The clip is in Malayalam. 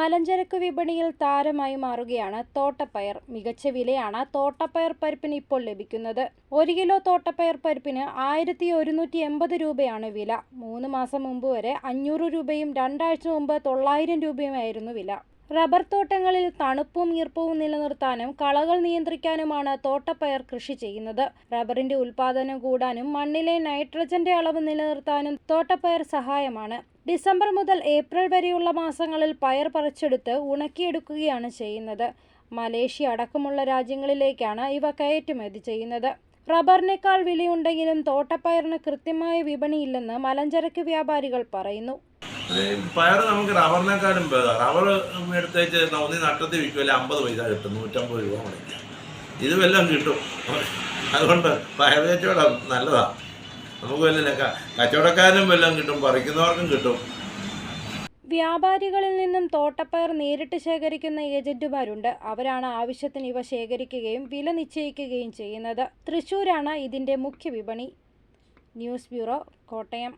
മലഞ്ചരക്ക് വിപണിയിൽ താരമായി മാറുകയാണ് തോട്ടപ്പയർ. മികച്ച വിലയാണ് തോട്ടപ്പയർ പരിപ്പിന് ഇപ്പോൾ ലഭിക്കുന്നത്. ഒരു കിലോ തോട്ടപ്പയർ പരിപ്പിന് ആയിരത്തി ഒരുന്നൂറ്റി എൺപത് രൂപയാണ് വില. മൂന്ന് മാസം മുമ്പ് വരെ അഞ്ഞൂറ് രൂപയും രണ്ടാഴ്ച മുമ്പ് തൊള്ളായിരം രൂപയുമായിരുന്നു വില. റബ്ബർ തോട്ടങ്ങളിൽ തണുപ്പും ഈർപ്പവും നിലനിർത്താനും കളകൾ നിയന്ത്രിക്കാനുമാണ് തോട്ടപ്പയർ കൃഷി ചെയ്യുന്നത്. റബ്ബറിന്റെ ഉൽപാദനം കൂടാനും മണ്ണിലെ നൈട്രജന്റെ അളവ് നിലനിർത്താനും തോട്ടപ്പയർ സഹായമാണ്. ഡിസംബർ മുതൽ ഏപ്രിൽ വരെയുള്ള മാസങ്ങളിൽ പയർ പറിച്ചെടുത്ത് ഉണക്കിയെടുക്കുകയാണ് ചെയ്യുന്നത്. മലേഷ്യ അടക്കമുള്ള രാജ്യങ്ങളിലേക്കാണ് ഇവ കയറ്റുമതി ചെയ്യുന്നത്. റബ്ബറിനേക്കാൾ വിലയുണ്ടെങ്കിലും തോട്ടപ്പയറിന് കൃത്യമായ വിപണിയില്ലെന്ന് മലഞ്ചരക്ക് വ്യാപാരികൾ പറയുന്നു. പയർ നമുക്ക് റബ്ബറിനെക്കാളും ഭേദം. റബ്ബർ എടുത്തേച്ച് ഒന്നി നട്ടത്തിൽ വിൽക്കുമല്ലേ അമ്പത് പൈസ കിട്ടും നൂറ്റമ്പത് രൂപ മുടക്കാം ഇത് വല്ലതും കിട്ടും. അതുകൊണ്ട് പയർ കച്ചവടം നല്ലതാണ് നമുക്ക് വല്ല കച്ചവടക്കാരനും വല്ലതും കിട്ടും പറിക്കുന്നവർക്കും കിട്ടും. വ്യാപാരികളിൽ നിന്നും തോട്ടപ്പയർ നേരിട്ട് ശേഖരിക്കുന്ന ഏജന്റുമാരുണ്ട്. അവരാണ് ആവശ്യത്തിന് ഇവ ശേഖരിക്കുകയും വില നിശ്ചയിക്കുകയും ചെയ്യുന്നത്. തൃശൂരാണ് ഇതിന്റെ മുഖ്യ വിപണി. News bureau Kottayam.